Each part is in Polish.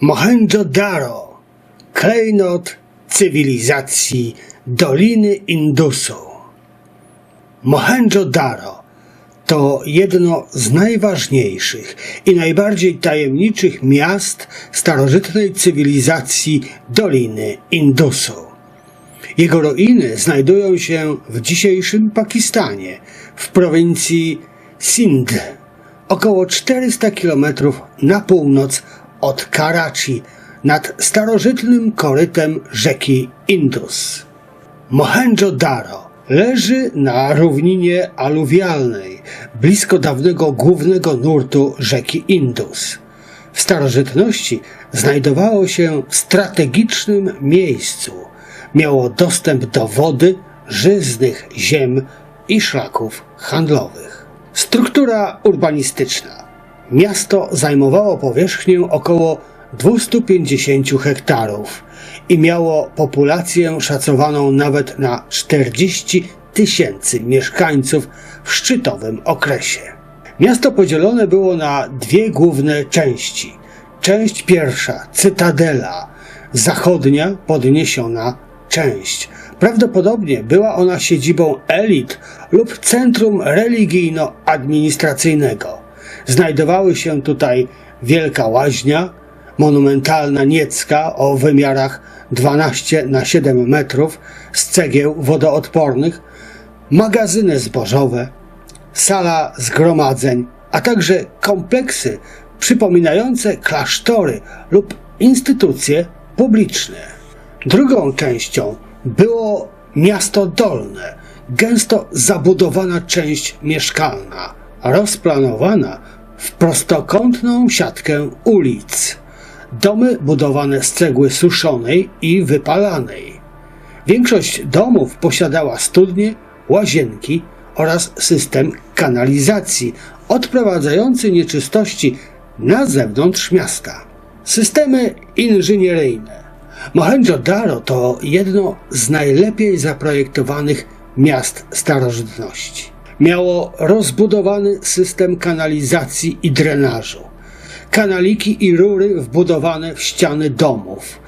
Mohenjo-Daro, klejnot cywilizacji Doliny Indusu. Mohenjo-Daro to jedno z najważniejszych i najbardziej tajemniczych miast starożytnej cywilizacji Doliny Indusu. Jego ruiny znajdują się w dzisiejszym Pakistanie, w prowincji Sindh, około 400 km na północ od Karachi, nad starożytnym korytem rzeki Indus. Mohenjo-Daro leży na równinie aluwialnej, blisko dawnego głównego nurtu rzeki Indus. W starożytności znajdowało się w strategicznym miejscu. Miało dostęp do wody, żyznych ziem i szlaków handlowych. Struktura urbanistyczna. Miasto zajmowało powierzchnię około 250 hektarów i miało populację szacowaną nawet na 40 tysięcy mieszkańców w szczytowym okresie. Miasto podzielone było na dwie główne części. Część pierwsza, cytadela, zachodnia podniesiona część. Prawdopodobnie była ona siedzibą elit lub centrum religijno-administracyjnego. Znajdowały się tutaj wielka łaźnia, monumentalna niecka o wymiarach 12 na 7 metrów z cegieł wodoodpornych, magazyny zbożowe, sala zgromadzeń, a także kompleksy przypominające klasztory lub instytucje publiczne. Drugą częścią było miasto dolne, gęsto zabudowana część mieszkalna, rozplanowana w prostokątną siatkę ulic. Domy budowane z cegły suszonej i wypalanej. Większość domów posiadała studnie, łazienki oraz system kanalizacji odprowadzający nieczystości na zewnątrz miasta. Systemy inżynieryjne. Mohenjo-Daro to jedno z najlepiej zaprojektowanych miast starożytności. Miało rozbudowany system kanalizacji i drenażu. Kanaliki i rury wbudowane w ściany domów,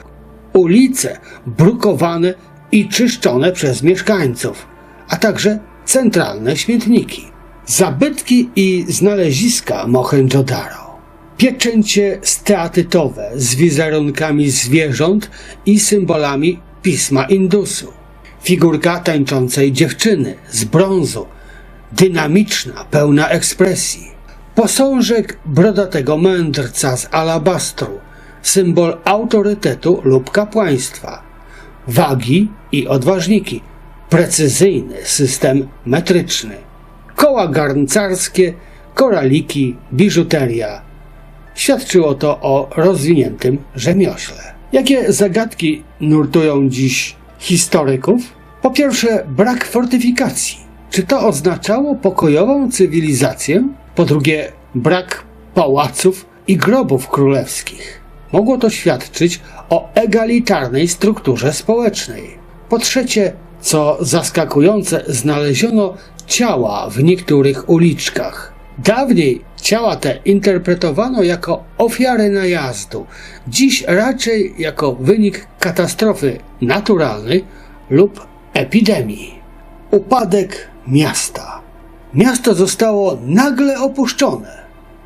ulice brukowane i czyszczone przez mieszkańców, a także centralne śmietniki, zabytki i znaleziska Mohenjo-Daro, pieczęcie steatytowe z wizerunkami zwierząt i symbolami pisma Indusu, figurka tańczącej dziewczyny z brązu, dynamiczna, pełna ekspresji, Posążek brodatego mędrca z alabastru, symbol autorytetu lub kapłaństwa, wagi i odważniki, precyzyjny system metryczny, koła garncarskie, koraliki, biżuteria. Świadczyło to o rozwiniętym rzemiośle. Jakie zagadki nurtują dziś historyków? Po pierwsze, brak fortyfikacji. Czy to oznaczało pokojową cywilizację? Po drugie, brak pałaców i grobów królewskich. Mogło to świadczyć o egalitarnej strukturze społecznej. Po trzecie, co zaskakujące, znaleziono ciała w niektórych uliczkach. Dawniej ciała te interpretowano jako ofiary najazdu, dziś raczej jako wynik katastrofy naturalnej lub epidemii. Upadek miasta. Miasto zostało nagle opuszczone.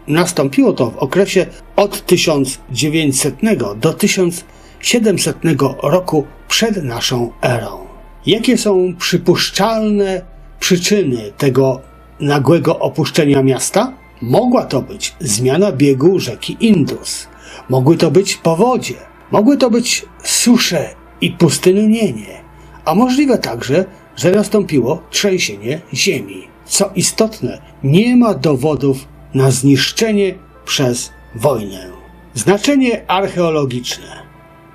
Nastąpiło to w okresie od 1900 do 1700 roku przed naszą erą. Jakie są przypuszczalne przyczyny tego nagłego opuszczenia miasta? Mogła to być zmiana biegu rzeki Indus, mogły to być powodzie, mogły to być susze i pustynienie, a możliwe także, że nastąpiło trzęsienie ziemi. Co istotne, nie ma dowodów na zniszczenie przez wojnę. Znaczenie archeologiczne.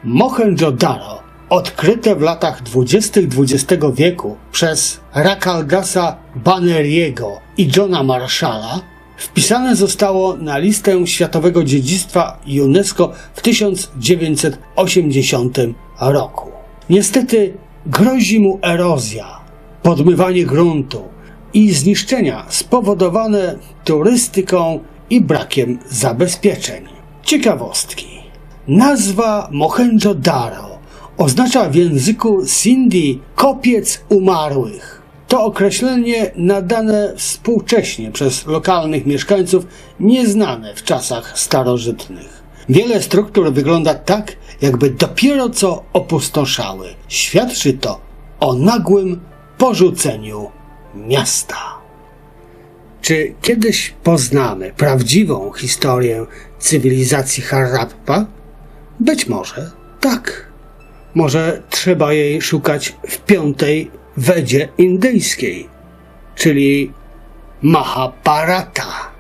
Mohenjo-Daro, odkryte w latach 20. XX wieku przez Rakaldasa Baneriego i Johna Marshalla, wpisane zostało na listę Światowego Dziedzictwa UNESCO w 1980 roku. Niestety grozi mu erozja, podmywanie gruntu, i zniszczenia spowodowane turystyką i brakiem zabezpieczeń. Ciekawostki. Nazwa Mohenjo-Daro oznacza w języku Sindhi kopiec umarłych. To określenie nadane współcześnie przez lokalnych mieszkańców nieznane w czasach starożytnych. Wiele struktur wygląda tak, jakby dopiero co opustoszały. Świadczy to o nagłym porzuceniu miasta. Czy kiedyś poznamy prawdziwą historię cywilizacji Harappa? Być może tak. Może trzeba jej szukać w piątej Wedzie indyjskiej, czyli Mahabharata.